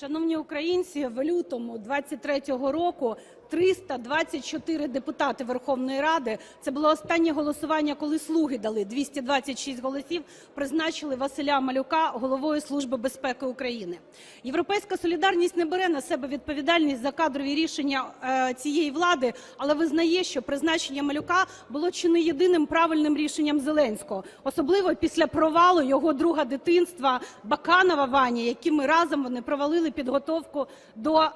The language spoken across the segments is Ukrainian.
Шановні українці, в лютому 23-го року 324 депутати Верховної Ради, це було останнє голосування, коли "слуги" дали 226 голосів, призначили Василя Малюка Головою Служби безпеки України. "Європейська солідарність" не бере на себе відповідальність за кадрові рішення е, цієї влади, але визнає, що призначення Малюка було чи не єдиним правильним рішенням Зеленського, особливо після провалу його друга дитинства Баканова Вані, яким ми разом вони провалили підготовку до е,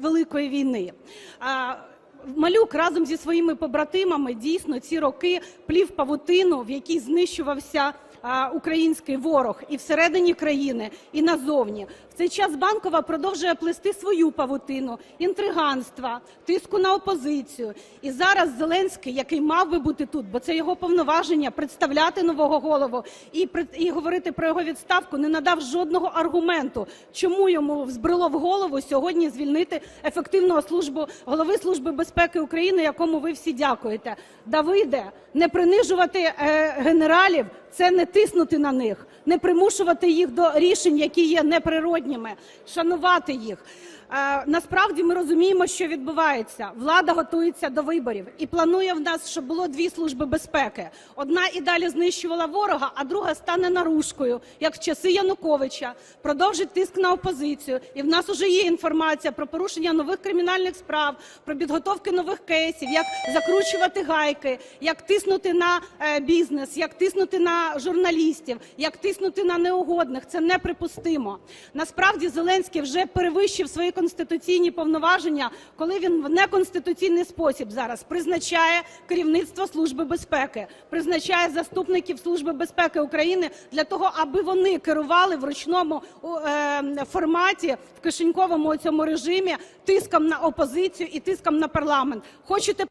Великої війни. Малюк разом зі своїми побратимами дійсно ці роки плів павутину, в якій знищувався український ворог і всередині країни, і назовні. В цей час Банкова продовжує плести свою павутину інтриганства, тиску на опозицію. І зараз Зеленський, який мав би бути тут, бо це його повноваження представляти нового голову і, і говорити про його відставку, не надав жодного аргументу, чому йому взбрело в голову сьогодні звільнити ефективного службу голови Служби безпеки України, якому ви всі дякуєте. Давиде, не принижувати е, генералів це не тиснути на них, не примушувати їх до рішень, які є неприродніми, шанувати їх. Е, Насправді ми розуміємо, що відбувається. Влада готується до виборів і планує в нас, щоб було дві служби безпеки. Одна і далі знищувала ворога, а друга стане наружкою, як в часи Януковича, продовжить тиск на опозицію. І в нас уже є інформація про порушення нових кримінальних справ, про підготовки нових кейсів, як закручувати гайки, як тиснути на е, бізнес, як тиснути на журналістів, як тиснути на неугодних. Це неприпустимо. Насправді Зеленський вже перевищив свої конституційні повноваження, коли він в неконституційний спосіб зараз призначає керівництво Служби безпеки, призначає заступників Служби безпеки України для того, аби вони керували в ручному е, форматі в кишеньковому цьому режимі тиском на опозицію і тиском на парламент. Хочете